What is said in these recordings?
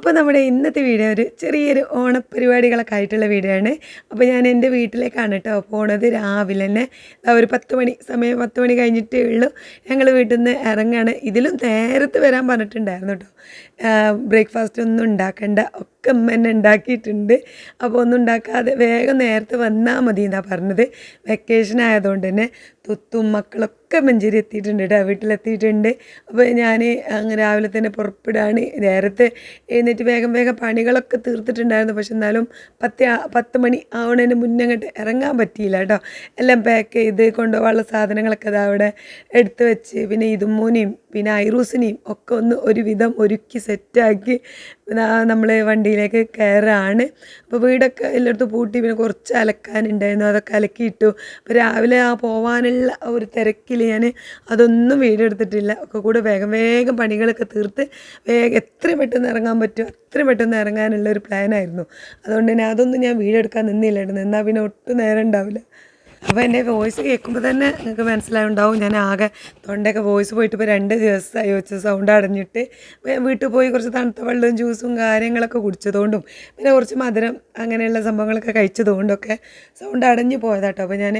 അപ്പോൾ നമ്മുടെ ഇന്നത്തെ വീഡിയോ ഒരു ചെറിയൊരു ഓണപ്പരിപാടികളൊക്കെ ആയിട്ടുള്ള വീഡിയോ ആണ്. അപ്പോൾ ഞാൻ എന്റെ വീട്ടിലേക്കാണ് കേട്ടോ പോണത്. രാവിലെ തന്നെ ഒരു പത്ത് മണി സമയം പത്ത് മണി കഴിഞ്ഞിട്ടേ ഉള്ളൂ. ഞങ്ങൾ വീട്ടിൽ നിന്ന് ഇറങ്ങാണ്. ഇതിലും നേരത്തെ വരാൻ പറഞ്ഞിട്ടുണ്ടായിരുന്നു കേട്ടോ. ബ്രേക്ക്ഫാസ്റ്റ് ഒന്നും ഉണ്ടാക്കണ്ട. ഒക്കെ അമ്മ തന്നെ ഉണ്ടാക്കിയിട്ടുണ്ട്. അപ്പോൾ ഒന്നും ഉണ്ടാക്കാതെ വേഗം നേരത്തെ വന്നാൽ മതി എന്നാണ് പറഞ്ഞത്. വെക്കേഷൻ ആയതുകൊണ്ട് തന്നെ തുത്തും മക്കളൊക്കെ മഞ്ചേരി എത്തിയിട്ടുണ്ട് കേട്ടോ. വീട്ടിലെത്തിയിട്ടുണ്ട്. അപ്പോൾ ഞാൻ അങ്ങ് രാവിലെ തന്നെ പുറപ്പെടുകയാണ് നേരത്തെ എഴുന്നേറ്റ് വേഗം വേഗം പണികളൊക്കെ തീർത്തിട്ടുണ്ടായിരുന്നു. പക്ഷെ എന്നാലും പത്ത് പത്ത് മണി ആവണതിന് മുന്നേ അങ്ങോട്ട് ഇറങ്ങാൻ പറ്റിയില്ല കേട്ടോ. എല്ലാം പാക്ക് ചെയ്ത് കൊണ്ടുപോകാനുള്ള സാധനങ്ങളൊക്കെ അതവിടെ അവിടെ എടുത്ത് വെച്ച്. പിന്നെ ഇതുമൂനെയും പിന്നെ ഐറൂസിനെയും ഒക്കെ ഒന്ന് ഒരുവിധം ഒരുക്കി സെറ്റാക്കി നമ്മൾ വണ്ടിയിലേക്ക് കയറാണ്. അപ്പോൾ വീടൊക്കെ എല്ലായിടത്തും പൂട്ടി പിന്നെ കുറച്ച് അലക്കാനുണ്ടായിരുന്നു. അതൊക്കെ അലക്കിയിട്ടു. അപ്പോൾ രാവിലെ ആ പോവാനുള്ള ഒരു തിരക്കിൽ ഞാൻ അതൊന്നും വീടെടുത്തിട്ടില്ല. ഒക്കെ കൂടെ വേഗം വേഗം പണികളൊക്കെ തീർത്ത് വേഗം എത്രയും പെട്ടെന്ന് ഇറങ്ങാൻ പറ്റും അത്രയും പെട്ടെന്ന് ഇറങ്ങാനുള്ള ഒരു പ്ലാനായിരുന്നു അതുകൊണ്ട് തന്നെ അതൊന്നും ഞാൻ വീടെടുക്കാൻ നിന്നില്ലായിരുന്നു. എന്നാൽ പിന്നെ ഒട്ടും നേരം ഉണ്ടാവില്ല. അപ്പോൾ എന്റെ വോയിസ് കേൾക്കുമ്പോൾ തന്നെ നിങ്ങൾക്ക് മനസ്സിലാവുണ്ടാവും. ഞാൻ ആകെ തൊണ്ടയൊക്കെ വോയിസ് പോയിട്ട് ഇപ്പോൾ രണ്ട് ദിവസമായി വെച്ച് സൗണ്ട് അടഞ്ഞിട്ട്. വീട്ടിൽ പോയി കുറച്ച് തണുത്ത വെള്ളവും ജ്യൂസും കാര്യങ്ങളൊക്കെ കുടിച്ചതുകൊണ്ടും പിന്നെ കുറച്ച് മധുരം അങ്ങനെയുള്ള സംഭവങ്ങളൊക്കെ കഴിച്ചതുകൊണ്ടൊക്കെ സൗണ്ട് അടഞ്ഞു പോയതാട്ടോ. അപ്പോൾ ഞാൻ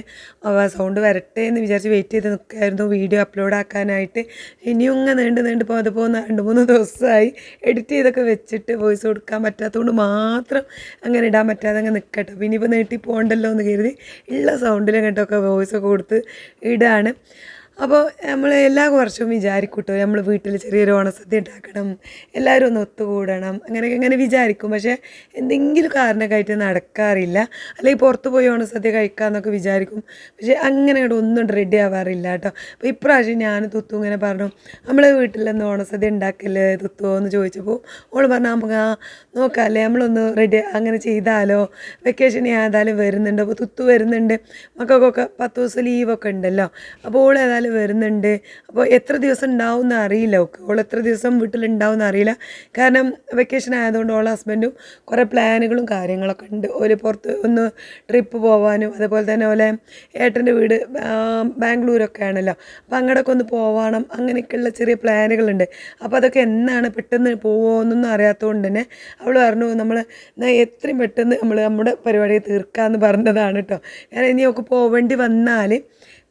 സൗണ്ട് വരട്ടെ എന്ന് വിചാരിച്ച് വെയിറ്റ് ചെയ്ത് നിൽക്കായിരുന്നു വീഡിയോ അപ്ലോഡ് ആക്കാനായിട്ട്. ഇനിയും ഇങ്ങനെ നീണ്ട് നീണ്ട് ഇപ്പോൾ അത് പോകുന്ന രണ്ട് മൂന്ന് ദിവസമായി എഡിറ്റ് ചെയ്തൊക്കെ വെച്ചിട്ട് വോയിസ് കൊടുക്കാൻ പറ്റാത്തതുകൊണ്ട് മാത്രം അങ്ങനെ ഇടാൻ പറ്റാതെ അങ്ങ് നിൽക്കട്ടെ അപ്പോൾ ഇനിയിപ്പോൾ നീട്ടി പോകണ്ടല്ലോ എന്ന് കരുതി ഉള്ള സൗണ്ടിലും കേട്ടൊക്കെ വോയിസ് ഒക്കെ കൊടുത്ത് ഇടാണ്. അപ്പോൾ നമ്മൾ എല്ലാ വർഷവും വിചാരിക്കൂട്ടോ നമ്മൾ വീട്ടിൽ ചെറിയൊരു ഓണസദ്യ ഉണ്ടാക്കണം എല്ലാവരും ഒന്ന് ഒത്തുകൂടണം അങ്ങനെയൊക്കെ ഇങ്ങനെ വിചാരിക്കും. പക്ഷേ എന്തെങ്കിലും കാരണമൊക്കെ ആയിട്ട് നടക്കാറില്ല അല്ലെങ്കിൽ പുറത്ത് പോയി ഓണസദ്യ കഴിക്കാമെന്നൊക്കെ വിചാരിക്കും. പക്ഷേ അങ്ങനെ ഒന്നും റെഡി ആവാറില്ല കേട്ടോ. അപ്പോൾ ഇപ്രാവശ്യം ഞാൻ തുത്തു ഇങ്ങനെ പറഞ്ഞു നമ്മളെ വീട്ടിലൊന്ന് ഓണസദ്യ ഉണ്ടാക്കല്ലേ തുത്തുവോ എന്ന് ചോദിച്ചപ്പോൾ ഓൾ പറഞ്ഞു നമുക്ക് ആ നോക്കാമല്ലേ നമ്മളൊന്ന് റെഡി അങ്ങനെ ചെയ്താലോ? വെക്കേഷൻ ഏതായാലും വരുന്നുണ്ട്. അപ്പോൾ തുത്തു വരുന്നുണ്ട്. മക്കൾക്കൊക്കെ പത്ത് ദിവസം ലീവൊക്കെ ഉണ്ടല്ലോ. അപ്പോൾ ഓൾ ഏതായാലും വരുന്നുണ്ട്. അപ്പോൾ എത്ര ദിവസം ഉണ്ടാവും എന്ന് അറിയില്ല. ഓക്കെ ഓൾ എത്ര ദിവസം വീട്ടിലുണ്ടാവും എന്ന് അറിയില്ല. കാരണം വെക്കേഷൻ ആയതുകൊണ്ട് ഓൾ ഹസ്ബൻഡും കുറേ പ്ലാനുകളും കാര്യങ്ങളൊക്കെ ഉണ്ട്. ഒരു പുറത്ത് ഒന്ന് ട്രിപ്പ് പോകാനും അതുപോലെ തന്നെ ഓലെ ഏട്ടന്റെ വീട് ബാംഗ്ലൂരൊക്കെ ആണല്ലോ. അപ്പോൾ അങ്ങോട്ടൊക്കെ ഒന്ന് പോകണം അങ്ങനെയൊക്കെയുള്ള ചെറിയ പ്ലാനുകളുണ്ട് അപ്പോൾ അതൊക്കെ എന്നാണ് പെട്ടെന്ന് പോകുമെന്നൊന്നും അറിയാത്തതുകൊണ്ട് തന്നെ അവൾ പറഞ്ഞു നമ്മൾ എത്രയും പെട്ടെന്ന് നമ്മൾ നമ്മുടെ പരിപാടി തീർക്കാമെന്ന് പറഞ്ഞതാണ് കേട്ടോ കാരണം ഇനി ഒക്കെ പോവേണ്ടി വന്നാൽ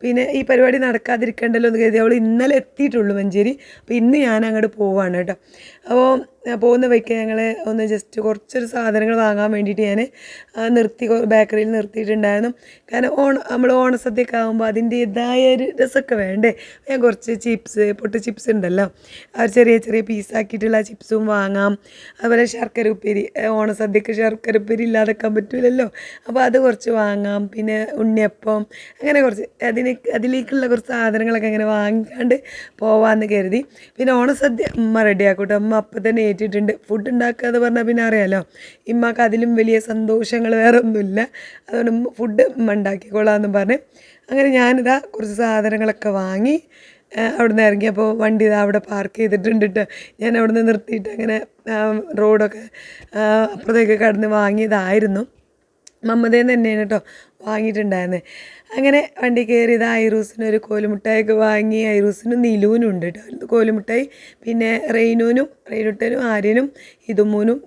പിന്നെ ഈ പരിപാടി നടക്കാതിരിക്കണ്ടല്ലോ എന്ന് കരുതി അവൾ ഇന്നലെ എത്തിയിട്ടുള്ളൂ മഞ്ചേരി. അപ്പോൾ ഇന്ന് ഞാൻ അങ്ങോട്ട് പോവാണ് കേട്ടോ. അപ്പോൾ പോകുന്ന വഴിക്ക് ഞങ്ങൾ ഒന്ന് ജസ്റ്റ് കുറച്ചൊരു സാധനങ്ങൾ വാങ്ങാൻ വേണ്ടിയിട്ട് ഞാൻ നിർത്തി ബേക്കറിയിൽ നിർത്തിയിട്ടുണ്ടായിരുന്നു. കാരണം ഓണ നമ്മൾ ഓണസദ്യയൊക്കെ ആകുമ്പോൾ അതിന്റേതായ ഒരു രസമൊക്കെ വേണ്ടേ? ഞാൻ കുറച്ച് ചിപ്സ് പൊട്ട് ചിപ്സ് ഉണ്ടല്ലോ. ഒരു ചെറിയ ചെറിയ പീസാക്കിയിട്ടുള്ള ചിപ്സും വാങ്ങാം. അതുപോലെ ശർക്കര ഉപ്പേരി ഓണസദ്യക്ക് ശർക്കര ഉപ്പേരി ഇല്ലാതെക്കാൻ പറ്റില്ലല്ലോ അപ്പോൾ അത് കുറച്ച് വാങ്ങാം. പിന്നെ ഉണ്ണിയപ്പം അങ്ങനെ കുറച്ച്. അതിന് അതിലേക്കുള്ള കുറച്ച് സാധനങ്ങളൊക്കെ അങ്ങനെ വാങ്ങിക്കാണ്ട് പോവാമെന്ന് കരുതി. പിന്നെ ഓണസദ്യ ഉമ്മ റെഡിയാക്കൂട്ടോ. അമ്മ അപ്പം തന്നെ ഏറ്റിട്ടുണ്ട്. ഫുഡ് ഉണ്ടാക്കുക എന്ന് പറഞ്ഞാൽ പിന്നെ അറിയാലോ. ഇമ്മക്ക് അതിലും വലിയ സന്തോഷങ്ങൾ വേറെ ഒന്നുമില്ല. അതുകൊണ്ട് ഫുഡ് ഉമ്മ ഉണ്ടാക്കിക്കോളാമെന്ന് പറഞ്ഞ് അങ്ങനെ ഞാനിതാ കുറച്ച് സാധനങ്ങളൊക്കെ വാങ്ങി അവിടെ നിന്ന് ഇറങ്ങിയപ്പോൾ വണ്ടി ഇതാ അവിടെ പാർക്ക് ചെയ്തിട്ടുണ്ട് ട്ടോ. ഞാൻ നിന്ന് നിർത്തിയിട്ട് അങ്ങനെ റോഡൊക്കെ അപ്പുറത്തേക്ക് കടന്ന് വാങ്ങിയതായിരുന്നു. മമ്മതേന്ന് തന്നെയാണ് കേട്ടോ വാങ്ങിയിട്ടുണ്ടായിരുന്നത് അങ്ങനെ വണ്ടി കയറിയത് ഐറൂസിന് ഒരു കോലുമുട്ടായൊക്കെ വാങ്ങി ഐറൂസിന് നീലുവിനും ഉണ്ട് കേട്ടോ കോലുമുട്ടായി പിന്നെ റെയിനുവിനും റെയിനുട്ടനും ആര്യനും ഇതുമൂനും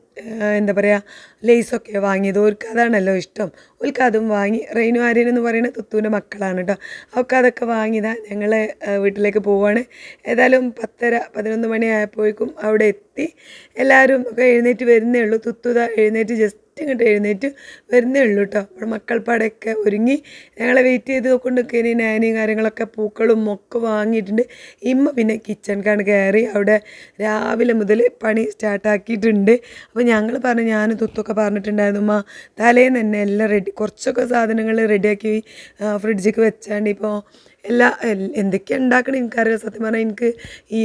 എന്താ പറയുക ലേസൊക്കെ വാങ്ങിയത്. ഓർക്ക് അതാണല്ലോ ഇഷ്ടം. ഓർക്ക് അതും വാങ്ങി റെയിനു ആര്യൻ എന്ന് പറയുന്നത് തുത്തുവിന്റെ മക്കളാണ് കേട്ടോ അവർക്ക് അതൊക്കെ വാങ്ങിയതാ ഞങ്ങൾ വീട്ടിലേക്ക് പോവാണ്. ഏതായാലും പത്തര പതിനൊന്ന് മണി ആയപ്പോഴേക്കും അവിടെ എത്തി. എല്ലാവരും ഒക്കെ എഴുന്നേറ്റ് വരുന്നേ ഉള്ളൂ. തുത്തുത എഴുന്നേറ്റ് ജസ്റ്റ് ഇങ്ങോട്ട് എഴുന്നേറ്റ് വരുന്നേ ഉള്ളൂ കേട്ടോ അപ്പോൾ മക്കൾപ്പാടൊക്കെ ഒരുങ്ങി ഞങ്ങളെ വെയിറ്റ് ചെയ്ത് നോക്കൊണ്ടിരിക്കുന്നതിന് നാനിയും കാര്യങ്ങളൊക്കെ പൂക്കളും ഒക്കെ വാങ്ങിയിട്ടുണ്ട്. ഇമ്മ പിന്നെ കിച്ചണിക്കാണ് കയറി അവിടെ രാവിലെ മുതൽ പണി സ്റ്റാർട്ടാക്കിയിട്ടുണ്ട് അപ്പോൾ ഞങ്ങൾ പറഞ്ഞു ഞാൻ തുത്തൊക്കെ പറഞ്ഞിട്ടുണ്ടായിരുന്നു ഉമ്മ തലേന്ന് തന്നെ എല്ലാം റെഡി കുറച്ചൊക്കെ സാധനങ്ങൾ റെഡിയാക്കി ഫ്രിഡ്ജിക്ക് വെച്ചാണ്ട് ഇപ്പോൾ എല്ലാ എന്തൊക്കെ ഉണ്ടാക്കണം എനിക്കറിയില്ല. സത്യം പറഞ്ഞാൽ എനിക്ക് ഈ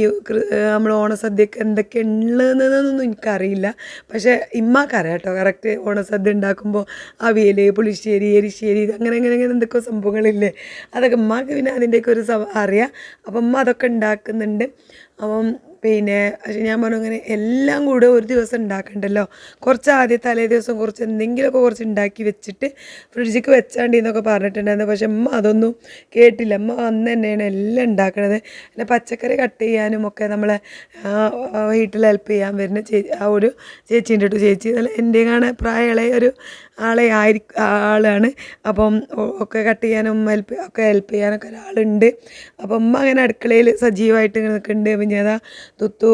നമ്മൾ ഓണസദ്യക്ക് എന്തൊക്കെ ഉള്ളതെന്നൊന്നും എനിക്കറിയില്ല. പക്ഷേ ഇമ്മാക്കറിയാം കേട്ടോ. കറക്റ്റ് ഓണസദ്യ ഉണ്ടാക്കുമ്പോൾ അവിയൽ പുളിശ്ശേരി എരിശ്ശേരി അങ്ങനെ അങ്ങനെ അങ്ങനെ എന്തൊക്കെയോ സംഭവങ്ങളില്ലേ? അതൊക്കെ ഉമ്മാക്ക് പിന്നെ അതിന്റെയൊക്കെ ഒരു അറിയാം. അപ്പം ഉമ്മ അതൊക്കെ ഉണ്ടാക്കുന്നുണ്ട് അപ്പം പിന്നെ ഞാൻ പറഞ്ഞു അങ്ങനെ എല്ലാം കൂടെ ഒരു ദിവസം ഉണ്ടാക്കണ്ടല്ലോ. കുറച്ച് ആദ്യം തലേ ദിവസം കുറച്ച് എന്തെങ്കിലുമൊക്കെ കുറച്ച് ഉണ്ടാക്കി വെച്ചിട്ട് ഫ്രിഡ്ജിക്ക് വെച്ചാണ്ടി എന്നൊക്കെ പറഞ്ഞിട്ടുണ്ടായിരുന്നു. പക്ഷെ അമ്മ അതൊന്നും കേട്ടില്ല. അമ്മ അന്ന് തന്നെയാണ് എല്ലാം ഉണ്ടാക്കണത്. പിന്നെ പച്ചക്കറി കട്ട് ചെയ്യാനും ഒക്കെ നമ്മളെ വീട്ടിൽ ഹെൽപ്പ് ചെയ്യാൻ വരുന്ന ചേച്ചി ആ ഒരു ചേച്ചീന്റെ അടുത്ത് ചേച്ചി. അല്ല എന്റെ കാണാൻ പ്രായമുള്ള ഒരു ആളെ ആയിരി ആളാണ്. അപ്പം ഒക്കെ കട്ട് ചെയ്യാനും ഹെൽപ്പ് ഒക്കെ ഹെൽപ്പ് ചെയ്യാനൊക്കെ ഒരാളുണ്ട്. അപ്പം അമ്മ അങ്ങനെ അടുക്കളയിൽ സജീവമായിട്ട് നിൽക്കുന്നുണ്ട്. പിന്നെ അതാ തുത്തു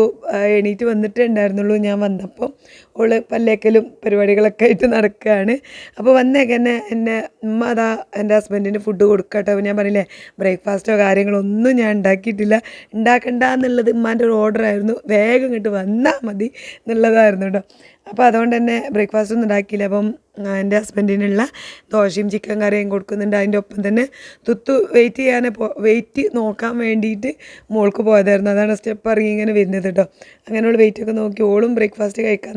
എണീറ്റ് വന്നിട്ടേ ഉണ്ടായിരുന്നുള്ളൂ ഞാൻ വന്നപ്പം. ഓൾ പല്ലേക്കലും പരിപാടികളൊക്കെ ആയിട്ട് നടക്കുകയാണ് അപ്പോൾ വന്നേക്കന്നെ എന്നെ ഉമ്മ അതാ എന്റെ ഹസ്ബൻഡിന് ഫുഡ് കൊടുക്കട്ടെ. ഞാൻ പറഞ്ഞില്ലേ ബ്രേക്ക്ഫാസ്റ്റോ കാര്യങ്ങളോ ഒന്നും ഞാൻ ഉണ്ടാക്കിയിട്ടില്ല. ഉണ്ടാക്കണ്ട എന്നുള്ളത് ഉമ്മാന്റെ ഒരു ഓർഡറായിരുന്നു വേഗം ഇങ്ങോട്ട് വന്നാൽ മതി എന്നുള്ളതായിരുന്നു കേട്ടോ അപ്പോൾ അതുകൊണ്ട് തന്നെ ബ്രേക്ക്ഫാസ്റ്റ് ഒന്നും ഉണ്ടാക്കിയില്ല. അപ്പം എന്റെ ഹസ്ബൻഡിനുള്ള ദോശയും ചിക്കൻ കറിയും കൊടുക്കുന്നുണ്ട്. അതിന്റെ ഒപ്പം തന്നെ തുത്തു വെയിറ്റ് ചെയ്യാൻ വെയിറ്റ് നോക്കാൻ വേണ്ടിയിട്ട് മോൾക്ക് പോയതായിരുന്നു. അതാണ് സ്റ്റെപ്പ് ഇറങ്ങി ഇങ്ങനെ വരുന്നത് കേട്ടോ അങ്ങനെയുള്ള വെയിറ്റൊക്കെ നോക്കി ഓളും ബ്രേക്ക്ഫാസ്റ്റ് കഴിക്കാൻ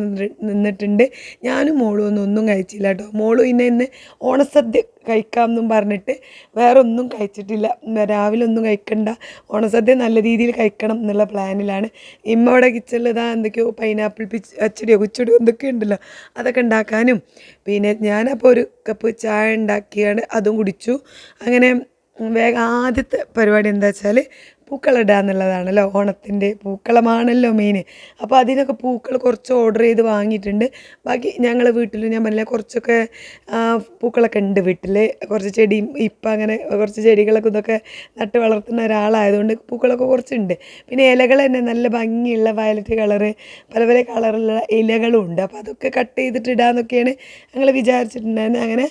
നിന്നിട്ടുണ്ട്. ഞാനും മോളും ഒന്നും ഒന്നും കഴിച്ചില്ല കേട്ടോ മോളും ഇന്നെ ഇന്ന് ഓണസദ്യ കഴിക്കാം എന്നും പറഞ്ഞിട്ട് വേറെ ഒന്നും കഴിച്ചിട്ടില്ല രാവിലെ ഒന്നും കഴിക്കണ്ട. ഓണസദ്യ നല്ല രീതിയിൽ കഴിക്കണം എന്നുള്ള പ്ലാനിലാണ്. ഇമ്മ അവിടെ കിച്ചണിൽ ഇതാ എന്തൊക്കെയോ പൈനാപ്പിൾ പിച്ച് അച്ചടിയോ കുച്ചടിയോ എന്തൊക്കെയോ ഉണ്ടല്ലോ. അതൊക്കെ ഉണ്ടാക്കാനും. പിന്നെ ഞാനപ്പോൾ ഒരു കപ്പ് ചായ ഉണ്ടാക്കിയാണ് അതും കുടിച്ചു. അങ്ങനെ വേഗം ആദ്യത്തെ പരിപാടി എന്താ വെച്ചാൽ പൂക്കളിടുക എന്നുള്ളതാണല്ലോ ഓണത്തിന്റെ പൂക്കളമാണല്ലോ മെയിൻ അപ്പോൾ അതിനൊക്കെ പൂക്കൾ കുറച്ച് ഓർഡർ ചെയ്ത് വാങ്ങിയിട്ടുണ്ട്. ബാക്കി ഞങ്ങൾ വീട്ടിൽ ഞാൻ പറഞ്ഞില്ല കുറച്ചൊക്കെ പൂക്കളൊക്കെ ഉണ്ട് വീട്ടിൽ കുറച്ച് ചെടിയും ഇപ്പം അങ്ങനെ കുറച്ച് ചെടികളൊക്കെ ഇതൊക്കെ നട്ട് വളർത്തുന്ന ഒരാളായതുകൊണ്ട് പൂക്കളൊക്കെ കുറച്ചുണ്ട്. പിന്നെ ഇലകൾ തന്നെ നല്ല ഭംഗിയുള്ള വയലറ്റ് കളറ് പല പല കളറുള്ള ഇലകളും ഉണ്ട്. അപ്പോൾ അതൊക്കെ കട്ട് ചെയ്തിട്ട് ഇടാമെന്നൊക്കെയാണ് ഞങ്ങൾ വിചാരിച്ചിട്ടുണ്ടായിരുന്നത് അങ്ങനെ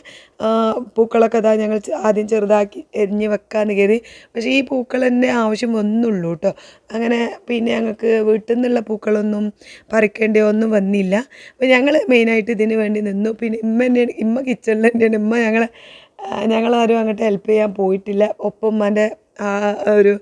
പൂക്കളൊക്കെ അതാ ഞങ്ങൾ ആദ്യം ചെറുതാക്കി എരിഞ്ഞ് വെക്കാമെന്ന് കരുതി. പക്ഷേ ഈ പൂക്കൾ തന്നെ ആവശ്യം വന്നുള്ളൂ കേട്ടോ അങ്ങനെ പിന്നെ ഞങ്ങൾക്ക് വീട്ടിൽ നിന്നുള്ള പൂക്കളൊന്നും പറിക്കേണ്ട ഒന്നും വന്നില്ല. അപ്പോൾ ഞങ്ങൾ മെയിനായിട്ട് ഇതിന് വേണ്ടി നിന്നു. പിന്നെ ഇമ്മ തന്നെയാണ് ഇമ്മ കിച്ചണിൽ തന്നെയാണ്. ഇമ്മ ഞങ്ങളെ ഞങ്ങളാരും അങ്ങോട്ട് ഹെൽപ്പ് ചെയ്യാൻ പോയിട്ടില്ല. ഒപ്പം ഉമ്മാന്റെ ആ ഒരു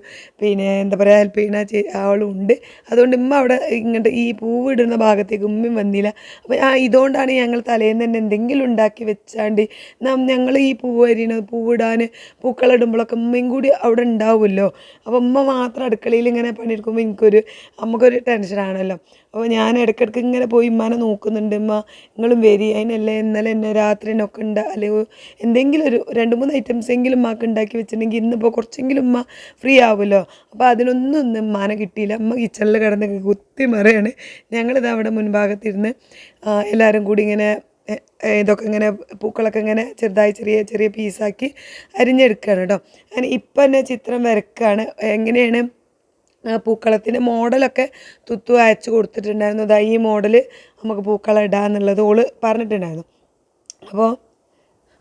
പിന്നെ എന്താ പറയുക ഹെൽപ്പ് ചെയ്യുന്ന ആളും ഉണ്ട് അതുകൊണ്ട് ഉമ്മ അവിടെ ഇങ്ങോട്ട് ഈ പൂവ് ഇടുന്ന ഭാഗത്തേക്ക് ഉമ്മയും വന്നില്ല. അപ്പം ആ ഇതുകൊണ്ടാണ് ഞങ്ങൾ തലേന്ന് തന്നെ എന്തെങ്കിലും ഉണ്ടാക്കി വെച്ചാണ്ട് നാം ഞങ്ങൾ ഈ പൂവ് അരിയണ പൂവിടാൻ പൂക്കളിടുമ്പോഴൊക്കെ ഉമ്മയും കൂടി അവിടെ ഉണ്ടാവുമല്ലോ. അപ്പം ഉമ്മ മാത്രം അടുക്കളയിൽ ഇങ്ങനെ പണിയെടുക്കുമ്പോൾ എനിക്കൊരു നമുക്കൊരു ടെൻഷനാണല്ലോ അപ്പോൾ ഞാൻ ഇടയ്ക്കിടയ്ക്ക് ഇങ്ങനെ പോയി ഉമ്മാനെ നോക്കുന്നുണ്ട്. ഉമ്മ നിങ്ങളും വരി അതിനല്ലേ ഇന്നലെ എന്നെ രാത്രി എന്നൊക്കെ ഉണ്ട്. അല്ലെങ്കിൽ എന്തെങ്കിലും ഒരു രണ്ട് മൂന്ന് ഐറ്റംസ് എങ്കിലും ഉമ്മക്ക് ഉണ്ടാക്കി വെച്ചിട്ടുണ്ടെങ്കിൽ ഇന്നിപ്പോൾ കുറച്ചെങ്കിലും ഉമ്മ ഫ്രീ ആവുമല്ലോ. അപ്പോൾ അതിനൊന്നും ഇന്ന് ഉമ്മാനെ കിട്ടിയില്ല. ഉമ്മ കിച്ചണിൽ കിടന്ന് കുത്തി മറിയാണ്. ഞങ്ങളിത് അവിടെ മുൻഭാഗത്തിരുന്ന് എല്ലാവരും കൂടി ഇങ്ങനെ ഇതൊക്കെ ഇങ്ങനെ പൂക്കളൊക്കെ ഇങ്ങനെ ചെറുതായി ചെറിയ ചെറിയ പീസാക്കി അരിഞ്ഞെടുക്കുകയാണ് കേട്ടോ. അങ്ങനെ ഇപ്പം തന്നെ ചിത്രം വരക്കുകയാണ് എങ്ങനെയാണ് പൂക്കളത്തിന്റെ മോഡലൊക്കെ തുത്തു അയച്ചു കൊടുത്തിട്ടുണ്ടായിരുന്നു. അതാ ഈ മോഡൽ നമുക്ക് പൂക്കളം ഇടാന്നുള്ളത് ഓൾ പറഞ്ഞിട്ടുണ്ടായിരുന്നു. അപ്പോൾ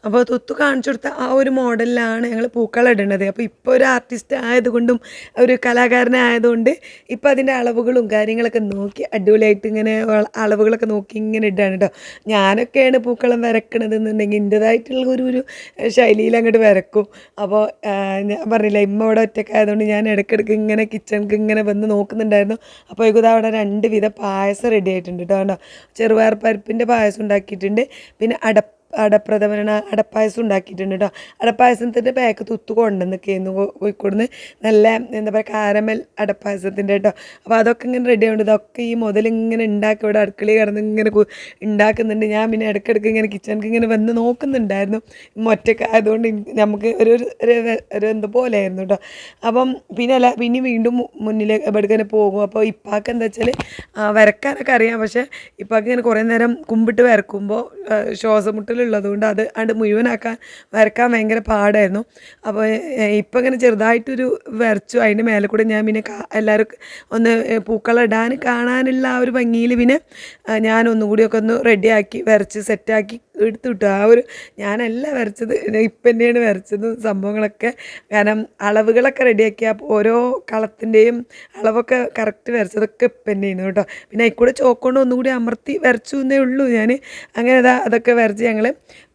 അപ്പോൾ തൊത്ത് കാണിച്ചു കൊടുത്ത ആ ഒരു മോഡലിലാണ് ഞങ്ങൾ പൂക്കൾ ഇടുന്നത് അപ്പോൾ ഇപ്പോൾ ഒരു ആർട്ടിസ്റ്റ് ആയതുകൊണ്ടും ഒരു കലാകാരനായതുകൊണ്ട് ഇപ്പോൾ അതിന്റെ അളവുകളും കാര്യങ്ങളൊക്കെ നോക്കി അടിപൊളിയായിട്ട് ഇങ്ങനെ അളവുകളൊക്കെ നോക്കി ഇങ്ങനെ ഇടാണ് കേട്ടോ ഞാനൊക്കെയാണ് പൂക്കളം വരക്കണത് എന്നുണ്ടെങ്കിൽ എന്റെതായിട്ടുള്ള ഒരു ഒരു ശൈലിയിൽ അങ്ങോട്ട് വരക്കും. അപ്പോൾ ഞാൻ പറഞ്ഞില്ല ഇമ്മ അവിടെ ഒറ്റക്കായതുകൊണ്ട് ഞാൻ ഇടയ്ക്കിടയ്ക്ക് ഇങ്ങനെ കിച്ചണിക്ക് ഇങ്ങനെ വന്ന് നോക്കുന്നുണ്ടായിരുന്നു. അപ്പോൾ ഇതാ അവിടെ രണ്ട് വിധ പായസം റെഡി ആയിട്ടുണ്ട് കേട്ടോ ചെറുപയർ പരിപ്പിന്റെ പായസം ഉണ്ടാക്കിയിട്ടുണ്ട്. പിന്നെ അട അടപ്രഥമന അടപ്പായസം ഉണ്ടാക്കിയിട്ടുണ്ട് കേട്ടോ അടപ്പായസത്തിന്റെ പാക്ക് തുത്തു കൊണ്ടുവന്നൊക്കെയായിരുന്നു കോഴിക്കോടുന്ന് നല്ല എന്താ പറയുക കാരമൽ അടപ്പായസത്തിന്റെ കേട്ടോ അപ്പോൾ അതൊക്കെ ഇങ്ങനെ റെഡി ആവുന്നുണ്ട് ഇതൊക്കെ ഈ മുതൽ ഇങ്ങനെ ഉണ്ടാക്കി ഇവിടെ അടുക്കളയിൽ കിടന്ന് ഇങ്ങനെ ഉണ്ടാക്കുന്നുണ്ട് ഞാൻ പിന്നെ ഇടയ്ക്കിടയ്ക്ക് ഇങ്ങനെ കിച്ചണിക്ക് ഇങ്ങനെ വന്ന് നോക്കുന്നുണ്ടായിരുന്നു. ഒറ്റയ്ക്ക് ആയതുകൊണ്ട് നമുക്ക് ഒരു ഒരു എന്തോ പോലെയായിരുന്നു കേട്ടോ അപ്പം പിന്നെ അല്ല പിന്നെ വീണ്ടും മുന്നിൽ എവിടേക്കനെ പോകും. അപ്പോൾ ഇപ്പാക്ക് എന്താ വെച്ചാൽ വരക്കാനൊക്കെ അറിയാം. പക്ഷേ ഇപ്പാക്ക് ഇങ്ങനെ കുറേ നേരം കുമ്പിട്ട് വരക്കുമ്പോൾ ശ്വാസം മുട്ടലുള്ളത് കൊണ്ട് അത് അത് മുഴുവനാക്കാൻ വരക്കാൻ ഭയങ്കര പാടായിരുന്നു. അപ്പോൾ ഇപ്പം ഇങ്ങനെ ചെറുതായിട്ടൊരു വരച്ചു. അതിന്റെ മേലെ കൂടെ ഞാൻ പിന്നെ എല്ലാവരും ഒന്ന് പൂക്കളിടാൻ കാണാനുള്ള ആ ഒരു ഭംഗിയിൽ പിന്നെ ഞാൻ ഒന്നും കൂടിയൊക്കെ ഒന്ന് റെഡിയാക്കി വരച്ച് സെറ്റാക്കി എടുത്തു കിട്ടും ആ ഒരു ഞാനല്ല വരച്ചത്. ഇപ്പം തന്നെയാണ് വരച്ചത് സംഭവങ്ങളൊക്കെ. കാരണം അളവുകളൊക്കെ റെഡിയാക്കി ഓരോ കളത്തിന്റെയും അളവൊക്കെ കറക്റ്റ് വരച്ചതൊക്കെ ഇപ്പം തന്നെയാണ് കേട്ടോ. പിന്നെ അതിൽക്കൂടെ ചോക്കൊണ്ട് ഒന്നുകൂടി അമർത്തി വരച്ചു എന്നേ ഉള്ളൂ ഞാൻ. അങ്ങനെ അതാ അതൊക്കെ വരച്ച് ഞങ്ങൾ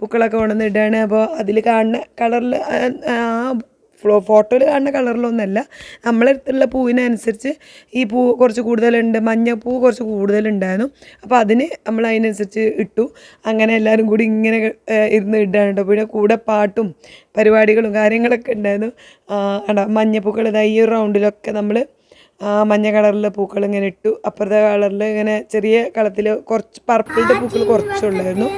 പൂക്കളൊക്കെ കൊണ്ടുവന്ന് ഇടുകയാണ് അപ്പോൾ അതിൽ കാണുന്ന കളറിൽ ആ ഫോട്ടോയിൽ കാണുന്ന കളറിലൊന്നുമല്ല നമ്മളെടുത്തുള്ള പൂവിനനുസരിച്ച് ഈ പൂ കുറച്ച് കൂടുതലുണ്ട് മഞ്ഞപ്പൂ കുറച്ച് കൂടുതലുണ്ടായിരുന്നു. അപ്പോൾ അതിന് നമ്മൾ അതിനനുസരിച്ച് ഇട്ടു. അങ്ങനെ എല്ലാവരും കൂടി ഇങ്ങനെ ഇരുന്ന് ഇടാനുണ്ട് പിന്നെ കൂടെ പാട്ടും പരിപാടികളും കാര്യങ്ങളൊക്കെ ഉണ്ടായിരുന്നു. ആ, കണ്ടോ മഞ്ഞപ്പൂക്കൾ ഇതാ ഈ ഒരു റൗണ്ടിലൊക്കെ നമ്മൾ മഞ്ഞ കളറിലെ പൂക്കൾ ഇങ്ങനെ ഇട്ടു. അപ്പുറത്തെ കളറിൽ ഇങ്ങനെ ചെറിയ കളത്തിൽ കുറച്ച് പർപ്പിളിന്റെ പൂക്കൾ കുറച്ചുള്ളായിരുന്നു.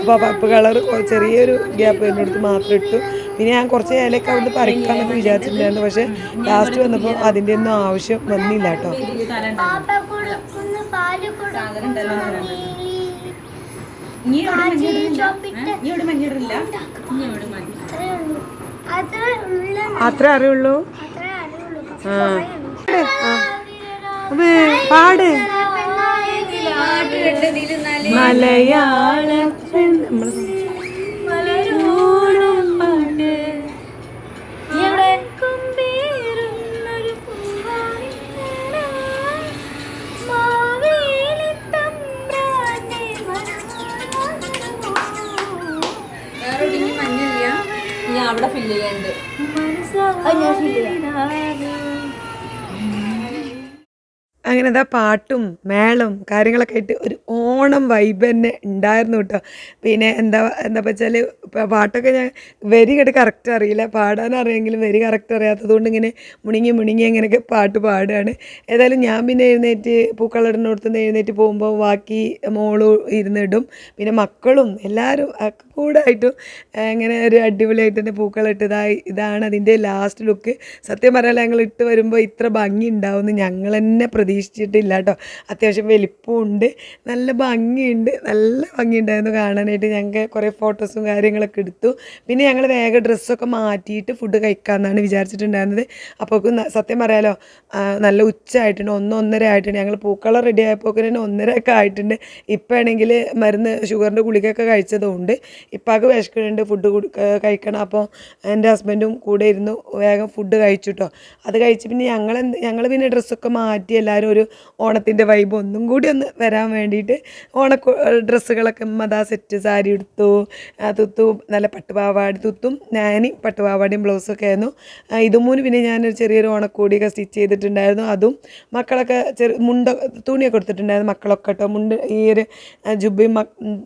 അപ്പോൾ പർപ്പിൾ കളർ ചെറിയൊരു ഗ്യാപ്പ് വരുന്നിടത്ത് മാത്രം ഇട്ടു. പിന്നെ ഞാൻ കുറച്ച് ഇലയൊക്കെ അവിടുന്ന് പറിക്കാമെന്നൊക്കെ വിചാരിച്ചിട്ടുണ്ടായിരുന്നു. പക്ഷേ ലാസ്റ്റ് വന്നപ്പോൾ അതിന്റെ ഒന്നും ആവശ്യം വന്നില്ല കേട്ടോ. നീ? നീ മഞ്ഞിടില്ല അത്രേ അറിയുള്ളൂ പാട് മലയാള. എന്താ പാട്ടും മേളം കാര്യങ്ങളൊക്കെ ആയിട്ട് ഒരു ഓണം വൈബ് തന്നെ ഉണ്ടായിരുന്നു കേട്ടോ. പിന്നെ എന്താ എന്താ വെച്ചാൽ പാട്ടൊക്കെ ഞാൻ വരി കേട്ട് കറക്റ്റ് അറിയില്ല. പാടാൻ അറിയെങ്കിലും വരി കറക്റ്റ് അറിയാത്തത് കൊണ്ട് ഇങ്ങനെ മുണിങ്ങി മുണിങ്ങി അങ്ങനെയൊക്കെ പാട്ട് പാടുകയാണ്. ഏതായാലും ഞാൻ പിന്നെ എഴുന്നേറ്റ് പൂക്കളിടുന്നിടത്തുനിന്ന് എഴുന്നേറ്റ് പോകുമ്പോൾ ബാക്കി മോളും ഇരുന്നിടും. പിന്നെ മക്കളും എല്ലാവരും ഒക്കെ കൂടെ ആയിട്ടും ഇങ്ങനെ ഒരു അടിപൊളിയായിട്ട് തന്നെ പൂക്കളിട്ട് ഇതായി ഇതാണ് അതിന്റെ ലാസ്റ്റ് ലുക്ക് സത്യം പറയാൻ ഞങ്ങൾ ഇട്ട് വരുമ്പോൾ ഇത്ര ഭംഗി ഉണ്ടാവുമെന്ന് ഞങ്ങൾ തന്നെ പ്രതീക്ഷിച്ചിട്ടില്ല കേട്ടോ അത്യാവശ്യം വലിപ്പമുണ്ട് നല്ല ഭംഗിയുണ്ട് നല്ല ഭംഗിയുണ്ടായിരുന്നു കാണാനായിട്ട്. ഞങ്ങൾക്ക് കുറേ ഫോട്ടോസും കാര്യങ്ങളൊക്കെ എടുത്തു. പിന്നെ ഞങ്ങൾ വേഗം ഡ്രസ്സൊക്കെ മാറ്റിയിട്ട് ഫുഡ് കഴിക്കാമെന്നാണ് വിചാരിച്ചിട്ടുണ്ടായിരുന്നത്. അപ്പോൾ സത്യം പറയാലോ നല്ല ഉച്ചയായിട്ടുണ്ട് ഒന്ന് ഒന്നര ആയിട്ടുണ്ട്. ഞങ്ങൾ പൂക്കളം റെഡി ആയപ്പോൾ തന്നെ ഒന്നര ഒക്കെ ആയിട്ടുണ്ട്. ഇപ്പം ആണെങ്കിൽ മരുന്ന് ഷുഗറിന്റെ ഗുളികയൊക്കെ കഴിച്ചതുകൊണ്ട് ഇപ്പാക്ക് വിശക്കുന്നുണ്ട് ഫുഡ് കഴിക്കണം. അപ്പോൾ എന്റെ ഹസ്ബൻഡും കൂടെ ഇരുന്നു വേഗം ഫുഡ് കഴിച്ചു കേട്ടോ അത് കഴിച്ച് പിന്നെ ഞങ്ങൾ ഞങ്ങൾ പിന്നെ ഡ്രസ്സൊക്കെ മാറ്റി എല്ലാവരും ഒരു ഓണത്തിന്റെ വൈബ് ഒന്നും കൂടി ഒന്ന് വരാൻ വേണ്ടിയിട്ട് ഓണ ഡ്രസ്സുകളൊക്കെ മതാ സെറ്റ് സാരി എടുത്തു തുത്തു നല്ല പട്ടുപാവാടി തുത്തും ഞാനും പട്ടുപാവാടിയും ബ്ലൗസൊക്കെ ആയിരുന്നു. ഇതുമൂന്ന് പിന്നെ ഞാനൊരു ചെറിയൊരു ഓണക്കോടിയൊക്കെ സ്റ്റിച്ച് ചെയ്തിട്ടുണ്ടായിരുന്നു. അതും മക്കളൊക്കെ ചെറു മുണ്ട തുണിയൊക്കെ കൊടുത്തിട്ടുണ്ടായിരുന്നു മക്കളൊക്കെ കേട്ടോ മുണ്ട് ഈ ഒരു ജുബയും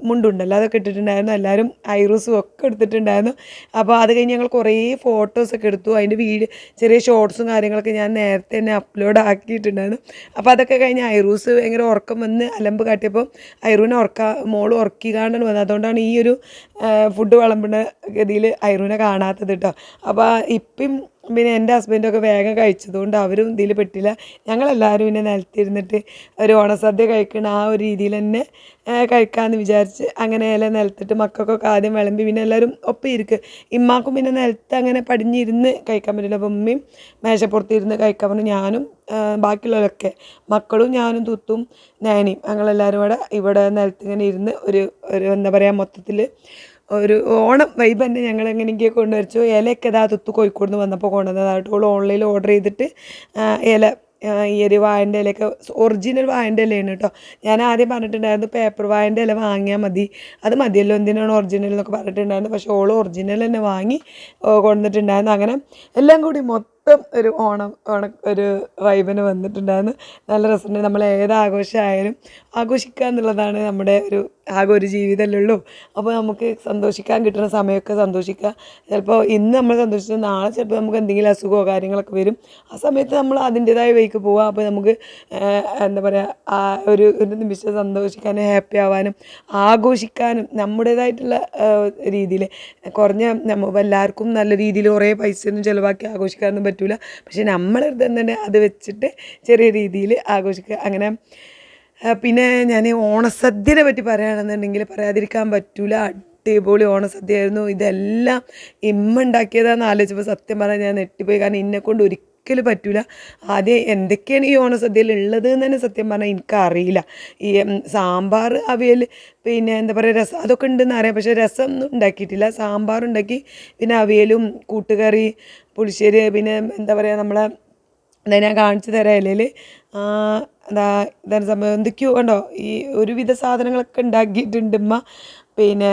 മുണ്ടുണ്ടല്ലോ അതൊക്കെ ഇട്ടിട്ടുണ്ടായിരുന്നു. എല്ലാവരും ഐറൂസും ഒക്കെ എടുത്തിട്ടുണ്ടായിരുന്നു അപ്പോൾ അത് കഴിഞ്ഞ് ഞങ്ങൾ കുറേ ഫോട്ടോസൊക്കെ എടുത്തു. അതിന്റെ വീഡിയോ ചെറിയ ഷോർട്സും കാര്യങ്ങളൊക്കെ ഞാൻ നേരത്തെ തന്നെ അപ്ലോഡ് ആക്കിയിട്ടുണ്ടായിരുന്നു. അപ്പോൾ അതൊക്കെ കഴിഞ്ഞ് ഐറൂസ് ഭയങ്കര ഉറക്കം വന്ന് അലമ്പ് കാട്ടിയപ്പോൾ ഐറൂനെ ഉറക്ക മോൾ ഉറക്കിക്കാണ്ടാണ് വന്നത്. അതുകൊണ്ടാണ് ഈ ഒരു ഫുഡ് വിളമ്പുന്ന ഗതിയിൽ ഐറൂനെ കാണാത്തത് കേട്ടോ അപ്പോൾ ഇപ്പം പിന്നെ എന്റെ ഹസ്ബൻഡൊക്കെ വേഗം കഴിച്ചതുകൊണ്ട് അവരും ഇതിൽ പെട്ടില്ല. ഞങ്ങളെല്ലാവരും പിന്നെ നിലത്തിരുന്നിട്ട് ഒരു ഓണസദ്യ കഴിക്കണ ആ ഒരു രീതിയിൽ തന്നെ കഴിക്കാമെന്ന് വിചാരിച്ച് അങ്ങനെ ഇല നിലത്തിട്ട് മക്കൾക്കൊക്കെ ആദ്യം വിളമ്പി പിന്നെ എല്ലാവരും ഒപ്പം ഇരിക്കുക ഇമ്മാക്കും പിന്നെ നിലത്ത് അങ്ങനെ പടിഞ്ഞിരുന്ന് കഴിക്കാൻ പറ്റില്ല. അപ്പം ഉമ്മയും മേശപ്പുറത്ത് ഇരുന്ന് കഴിക്കാൻ പറഞ്ഞു. ഞാനും ബാക്കിയുള്ളവരൊക്കെ മക്കളും ഞാനും തുത്തും നാനിയും ഞങ്ങളെല്ലാവരും കൂടെ ഇവിടെ നിലത്ത് ഇങ്ങനെ ഇരുന്ന് ഒരു ഒരു എന്താ പറയുക മൊത്തത്തിൽ ഒരു ഓണം വൈബ് തന്നെ ഞങ്ങൾ എങ്ങനെയൊക്കെ കൊണ്ടുവരച്ചു ഇലയൊക്കെ ഇതാ തുത്ത് കോഴിക്കോട് നിന്ന് വന്നപ്പോൾ കൊണ്ടുവന്നതായിട്ട് ഓൺലൈനിൽ ഓർഡർ ചെയ്തിട്ട് ഇല ഈ ഒരു വാഴന്റെ ഇലയൊക്കെ ഒറിജിനൽ വാഴന്റെ ഇലയാണ് കേട്ടോ ഞാൻ ആദ്യം പറഞ്ഞിട്ടുണ്ടായിരുന്നു പേപ്പർ വാഴന്റെ ഇല വാങ്ങിയാൽ മതി. അത് മതിയല്ലോ എന്തിനാണ് ഒറിജിനൽ എന്നൊക്കെ പറഞ്ഞിട്ടുണ്ടായിരുന്നു. പക്ഷേ ഓൾ ഒറിജിനൽ തന്നെ വാങ്ങി കൊണ്ടുവന്നിട്ടുണ്ടായിരുന്നു. അങ്ങനെ എല്ലാം കൂടി മൊത്തം ഒരു ഓണം ഓണ ഒരു വൈബിന് വന്നിട്ടുണ്ടായിരുന്നു. നല്ല രസമുണ്ട്. നമ്മൾ ഏത് ആഘോഷമായാലും ആഘോഷിക്കുക എന്നുള്ളതാണ് നമ്മുടെ ഒരു ആകെ ഒരു ജീവിതമല്ലേ ഉള്ളൂ. അപ്പോൾ നമുക്ക് സന്തോഷിക്കാൻ കിട്ടുന്ന സമയമൊക്കെ സന്തോഷിക്കുക. ചിലപ്പോൾ ഇന്ന് നമ്മൾ സന്തോഷിച്ചാൽ നാളെ ചിലപ്പോൾ നമുക്ക് എന്തെങ്കിലും അസുഖമോ കാര്യങ്ങളൊക്കെ വരും. ആ സമയത്ത് നമ്മൾ അതിന്റെതായ വഴിക്ക് പോവുക. അപ്പോൾ നമുക്ക് എന്താ പറയുക ആ ഒരു ഒരു നിമിഷം സന്തോഷിക്കാനും ഹാപ്പി ആവാനും ആഘോഷിക്കാനും നമ്മുടേതായിട്ടുള്ള രീതിയിൽ കുറഞ്ഞ നമ്മൾ എല്ലാവർക്കും നല്ല രീതിയിൽ കുറേ പൈസയൊന്നും ചിലവാക്കി ആഘോഷിക്കാനൊന്നും പറ്റില്ല പക്ഷേ നമ്മളടുത്ത് തന്നെ അത് വെച്ചിട്ട് ചെറിയ രീതിയിൽ ആഘോഷിക്കുക. അങ്ങനെ പിന്നെ ഞാൻ ഓണസദ്യനെ പറ്റി പറയുകയാണെന്നുണ്ടെങ്കിൽ പറയാതിരിക്കാൻ പറ്റൂല. അടിപൊളി ഓണസദ്യയായിരുന്നു. ഇതെല്ലാം ഇമ്മ ഉണ്ടാക്കിയതാണെന്ന് ആലോചിച്ചപ്പോൾ സത്യം പറഞ്ഞാൽ ഞാൻ നെട്ടിപ്പോയി കാരണം എന്നെ കൊണ്ട് ഒരിക്കലും പറ്റൂല. ആദ്യം എന്തൊക്കെയാണ് ഈ ഓണസദ്യയിൽ ഉള്ളത് എന്ന് തന്നെ സത്യം പറഞ്ഞാൽ എനിക്കറിയില്ല. ഈ സാമ്പാർ അവിയൽ പിന്നെ എന്താ പറയുക രസം അതൊക്കെ ഉണ്ടെന്ന് അറിയാം. പക്ഷേ രസം ഒന്നും ഉണ്ടാക്കിയിട്ടില്ല. സാമ്പാർ ഉണ്ടാക്കി പിന്നെ അവിയലും കൂട്ടുകറി പുളിശ്ശേരി പിന്നെ എന്താ പറയുക നമ്മളെ എന്താ ഞാൻ കാണിച്ചു തരാം ഇലയിൽ. എന്താ എന്താണ് സംഭവം. എന്തൊക്കെയോ ഉണ്ടോ ഈ ഒരുവിധ സാധനങ്ങളൊക്കെ ഉണ്ടാക്കിയിട്ടുണ്ട് ഉമ്മ. പിന്നെ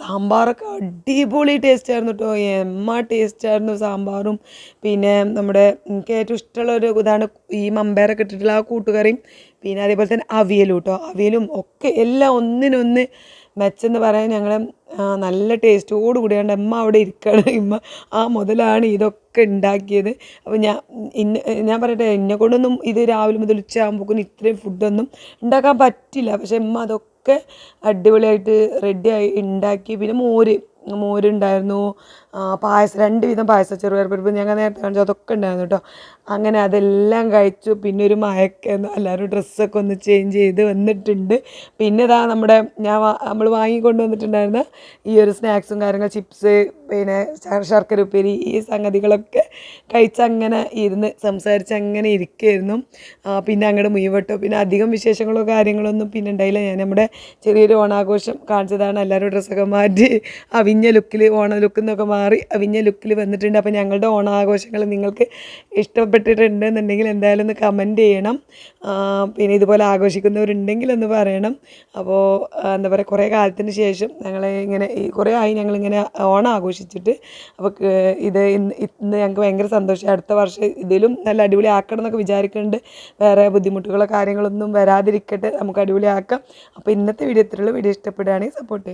സാമ്പാറൊക്കെ അടിപൊളി ടേസ്റ്റ് ആയിരുന്നു കേട്ടോ എമ്മ ടേസ്റ്റ് ആയിരുന്നു സാമ്പാറും. പിന്നെ നമ്മുടെ എനിക്ക് ഏറ്റവും ഇഷ്ടമുള്ള ഒരു ഇതാണ് ഈ മമ്പയറൊക്കെ ഇട്ടിട്ടുള്ള ആ കൂട്ടുകറിയും. പിന്നെ അതേപോലെ തന്നെ അവിയലും കേട്ടോ അവിയലും ഒക്കെ എല്ലാം ഒന്നിനൊന്ന് മെച്ചെന്ന് പറയാൻ ഞങ്ങൾ നല്ല ടേസ്റ്റോട് കൂടിയാണ്ട് അമ്മ അവിടെ ഇരിക്കണം. ഇമ്മ ആ മുതലാണ് ഇതൊക്കെ ഉണ്ടാക്കിയത് അപ്പോൾ ഞാൻ ഇന്ന ഞാൻ പറയട്ടെ എന്നെ കൊണ്ടൊന്നും ഇത് രാവിലെ മുതൽ ഉച്ചയാകുമ്പോൾ ഇത്രയും ഫുഡൊന്നും ഉണ്ടാക്കാൻ പറ്റില്ല. പക്ഷേ അമ്മ അതൊക്കെ അടിപൊളിയായിട്ട് റെഡിയായി ഉണ്ടാക്കി പിന്നെ മോര് മോരുണ്ടായിരുന്നു പായസം രണ്ട് വിധം പായസം ചെറുപയർ പരിപ്പ് ഞങ്ങൾ നേരത്തെ കാണിച്ചു അതൊക്കെ ഉണ്ടായിരുന്നു കേട്ടോ അങ്ങനെ അതെല്ലാം കഴിച്ചു. പിന്നെ ഒരു മയക്കം എല്ലാവരും ഡ്രസ്സൊക്കെ ഒന്ന് ചേഞ്ച് ചെയ്ത് വന്നിട്ടുണ്ട്. പിന്നെ ഇതാ നമ്മുടെ ഞാൻ നമ്മൾ വാങ്ങിക്കൊണ്ട് വന്നിട്ടുണ്ടായിരുന്ന ഈ ഒരു സ്നാക്സും കാര്യങ്ങൾ ചിപ്സ് പിന്നെ ശർ- ശർക്കര ഉപ്പേരി ഈ സംഗതികളൊക്കെ കഴിച്ചങ്ങനെ ഇരുന്ന് സംസാരിച്ച് അങ്ങനെ ഇരിക്കുമായിരുന്നു പിന്നെ അങ്ങോട്ട് മുയ്വട്ടോ പിന്നെ അധികം വിശേഷങ്ങളോ കാര്യങ്ങളൊന്നും പിന്നെ ഉണ്ടായില്ല. ഞാൻ നമ്മുടെ ചെറിയൊരു ഓണാഘോഷം കാണിച്ചതാണ്. എല്ലാവരും ഡ്രസ്സൊക്കെ മാറ്റി അവിഞ്ഞ ലുക്കിൽ ഓണ ലുക്കിൽ നിന്നൊക്കെ മാറി അവിഞ്ഞ ലുക്കിൽ വന്നിട്ടുണ്ട്. അപ്പോൾ ഞങ്ങളുടെ ഓണാഘോഷങ്ങൾ നിങ്ങൾക്ക് ഇഷ്ടപ്പെട്ടിട്ടുണ്ട് എന്നുണ്ടെങ്കിൽ എന്തായാലും ഒന്ന് കമന്റ് ചെയ്യണം. പിന്നെ ഇതുപോലെ ആഘോഷിക്കുന്നവരുണ്ടെങ്കിൽ ഒന്ന് പറയണം. അപ്പോൾ എന്താ പറയുക കുറേ കാലത്തിന് ശേഷം ഞങ്ങൾ ഇങ്ങനെ കുറേ ആയി ഞങ്ങളിങ്ങനെ ഓണം ആഘോഷിച്ചിട്ട് അപ്പോൾ ഇത് ഇന്ന് ഇന്ന് ഞങ്ങൾക്ക് ഭയങ്കര സന്തോഷം. അടുത്ത വർഷം ഇതിലും നല്ല അടിപൊളി ആക്കണം എന്നൊക്കെ വിചാരിക്കുന്നുണ്ട് വേറെ ബുദ്ധിമുട്ടുകളോ കാര്യങ്ങളൊന്നും വരാതിരിക്കട്ടെ നമുക്ക് അടിപൊളിയാക്കാം. അപ്പോൾ ഇന്നത്തെ വീഡിയോ ഇത്രയുള്ളൂ വീഡിയോ ഇഷ്ടപ്പെടുകയാണെങ്കിൽ സപ്പോർട്ട്